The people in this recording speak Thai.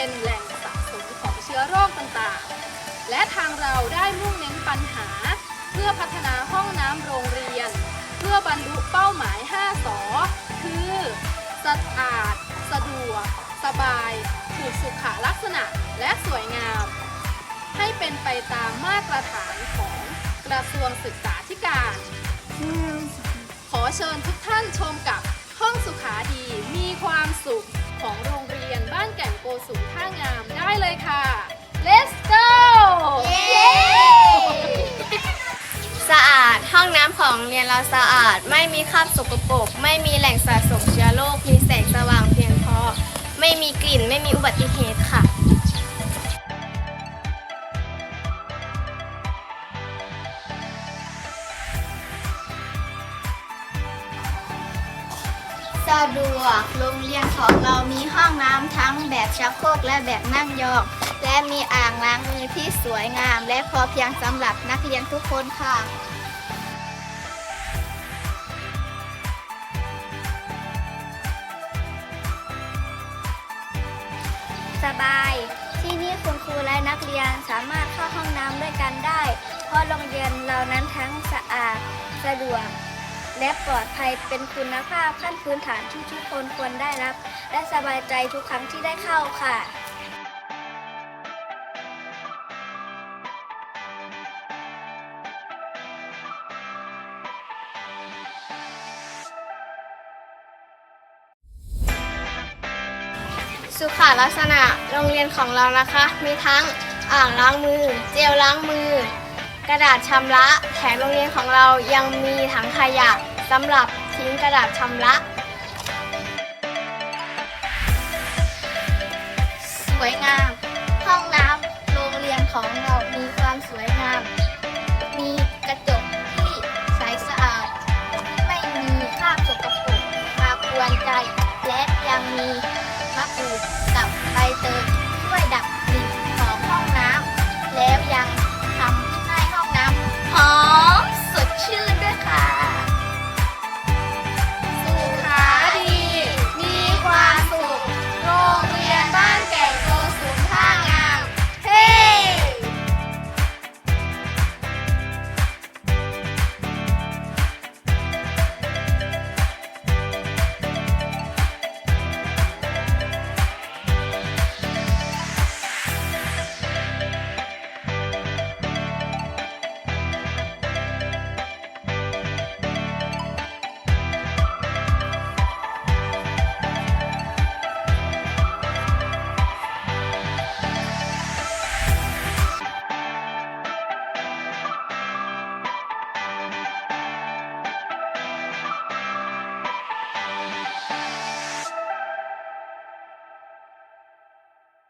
เป็นแหล่งสะสมของเชื้อโรคต่างๆ และทางเราได้มุ่งเน้นปัญหา เพื่อพัฒนาห้องน้ำโรงเรียน เพื่อบรรลุเป้าหมาย 5 สอ คือสะอาด สะดวก สบายถูกสุขลักษณะและสวยงาม ให้เป็นไปตามมาตรฐานของกระทรวงศึกษาธิการ ขอเชิญทุกท่านชมกับห้องสุขาดีมีความสุขของโรง สุมท่างามได้เลยค่ะ let's go สะอาดห้องน้ำของโรงเรียนเราสะอาด ไม่มีคราบสกปรกไม่มีแหล่งสะสมเชื้อโรคมีแสงสว่างเพียงพอ ไม่มีกลิ่นไม่มีอุบัติเหตุค่ะ สะดวกโรงเรียนของเรา มีห้องน้ำทั้งแบบชักโครกและแบบนั่งยอง และมีอ่างล้างมือที่สวยงาม และพอเพียงสำหรับนักเรียนทุกคนค่ะสบาย ที่นี่คุณครูและนักเรียนสามารถเข้าห้องน้ำด้วยกันได้ เพราะโรงเรียนเรานั้นทั้งสะอาด สะดวก และปลอดภัยเป็นคุณภาพขั้นพื้นฐานที่ทุกคนควรได้รับ และสบายใจทุกครั้งที่ได้เข้าค่ะสุขาลักษณะโรงเรียนของเรานะคะ มีทั้งอ่างล้างมือ เจลล้างมือ กระดาษชำระแถมโรงเรียนของเรายังมีถังขยะ สำหรับทิ้งกระดาษชำระ สวยงาม ห้องน้ำโรงเรียนของเรามีความสวยงาม มีกระจกที่ใสสะอาด ไม่มีคราบสกปรกมากวนใจ และยังมีมะกรูดกับใบเตย